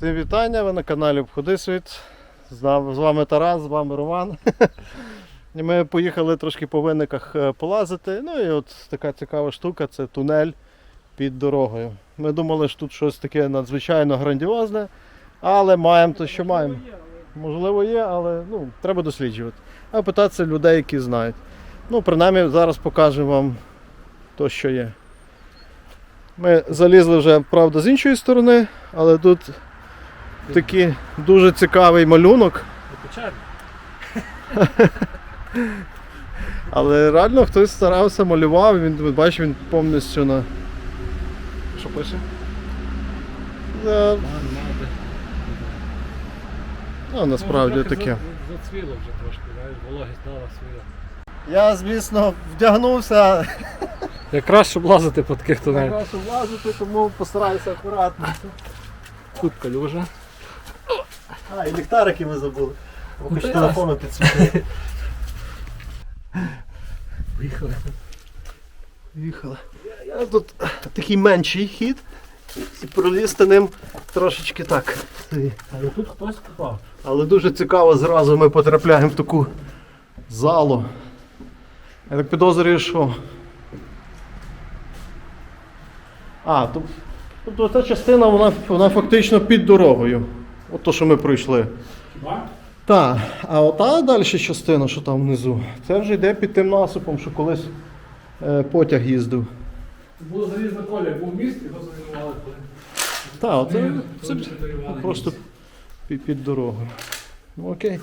Всім вітання, ви на каналі Обходи світ. З вами Тарас, з вами Роман. Ми поїхали трошки по виниках е, полазити. Ну і от така цікава штука це тунель під дорогою. Ми думали, що тут щось таке надзвичайно грандіозне, але маємо те, що маємо. Можливо, є, але ну, треба досліджувати. А питатися людей, які знають. Ну, принаймні, зараз покажемо вам то, що є. Ми залізли вже, правда, з іншої сторони, але тут такий дуже цікавий малюнок. Але реально хтось старався, малював, він бачиш, він повністю на. Що пише? Е, Ну, насправді таке. Зацвіло вже трошки, знаєш, вологість дала свою. Я, звісно, вдягнувся Якраз щоб лазити по таких тунелях. краще влазити, тому постараюся акуратно. Тут калюжа. А, і ліхтарики ми забули. Хоч Ну, телефону підсвітити. Поїхали. Поїхали. Я тут такий менший хід. І пролізти ним трошечки так. Але тут хтось купав. Але дуже цікаво, зразу ми потрапляємо в таку залу. Я так підозрюю, що. А, тоб- тобто ця частина вона, вона фактично під дорогою. От то, що ми пройшли. Так, а ота далі частина, що там внизу, це вже йде під тим насипом, що колись е, потяг їздив. Було залізне поле, був міст, його замінували. Так, оце це Просто під, під дорогою. Ну окей.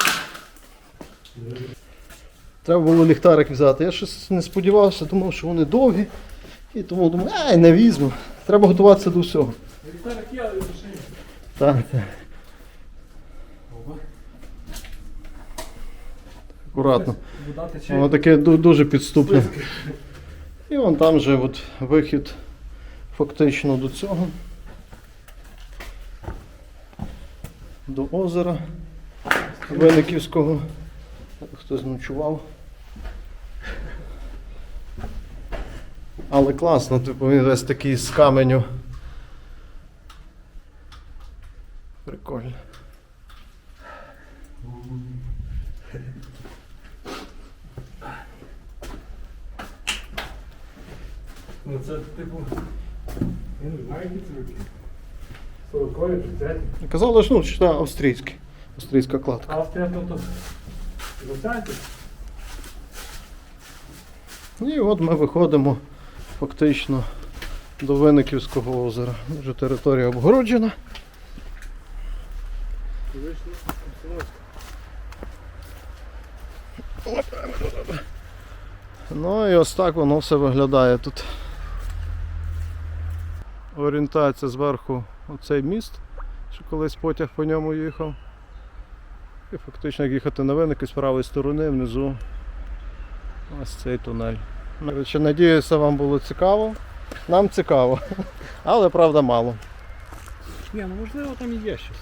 Треба було ліхтарик взяти. Я щось не сподівався, думав, що вони довгі. І тому думаю, ай, не візьму. Треба готуватися до всього. Віталік є, але. Так, так. Акуратно. Воно таке дуже підступне. І вон там же от вихід фактично до цього. До озера Виниківського. Хтось ночував. Але класно, типу він весь такий з каменю. Прикольно. Ну це типу. Я не знаю, які це роки. 40 30 Казали, що ну, що це австрійський. Австрійська кладка. Австрія то то. 20 І от ми виходимо фактично до Виниківського озера. Вже територія обгороджена. Ну і ось так воно все виглядає тут. Орієнтація зверху оцей міст, що колись потяг по ньому їхав. І фактично як їхати на виники з правої сторони внизу Ось цей тунель. Коротше, надіюся, вам було цікаво. Нам цікаво. Але правда мало. Ні, ну можливо там і є щось.